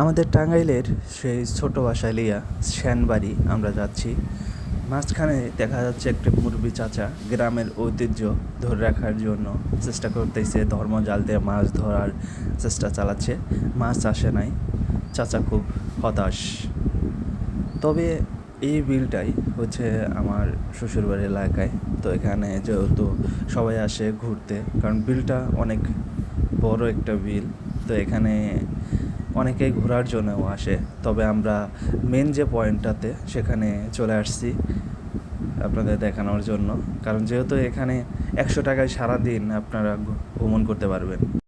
আমাদের টাঙ্গাইলের সেই ছোটো বাসালিয়া শ্যানবাড়ি আমরা যাচ্ছি। মাঝখানে দেখা যাচ্ছে একটা মুরব্বি চাচা গ্রামের ঐতিহ্য ধরে রাখার জন্য চেষ্টা করতেছে, ধর্ম জাল দিয়ে মাছ ধরার চেষ্টা চালাচ্ছে, মাছ আসে নাই। চাচা খুব হতাশ। তবে এই বিলটাই হচ্ছে আমার শ্বশুরবাড়ির এলাকায়। তো এখানে যেহেতু সবাই আসে ঘুরতে, কারণ বিলটা অনেক বড় একটা বিল। তো এখানে অনেকেই ঘোরার জন্যও আসে। তবে আমরা মেন যে পয়েন্টটাতে সেখানে চলে আসছি আপনাদের দেখানোর জন্য। কারণ যেহেতু এখানে একশো টাকায় সারাদিন আপনারা ভ্রমণ করতে পারবেন।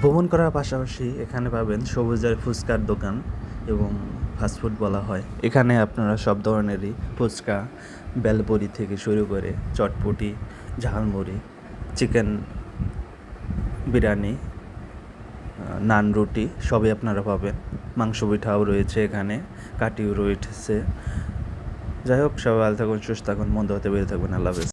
ভ্রমণ করার পাশাপাশি এখানে পাবেন সবুজের ফুচকার দোকান এবং ফাস্টফুড বলা হয়। এখানে আপনারা সব ধরনেরই ফুচকা, বেলপুরি থেকে শুরু করে চটপটি, ঝালমুড়ি, চিকেন বিরিয়ানি নান রুটি সবই আপনারা পাবেন। মাংস পিঠাও রয়েছে এখানে, কাটিও রয়েছে। যাই হোক, সবাই ভালো থাকুন, সুস্থ থাকুন, মন্দ হতে বেরিয়ে থাকবেন আল্লাহ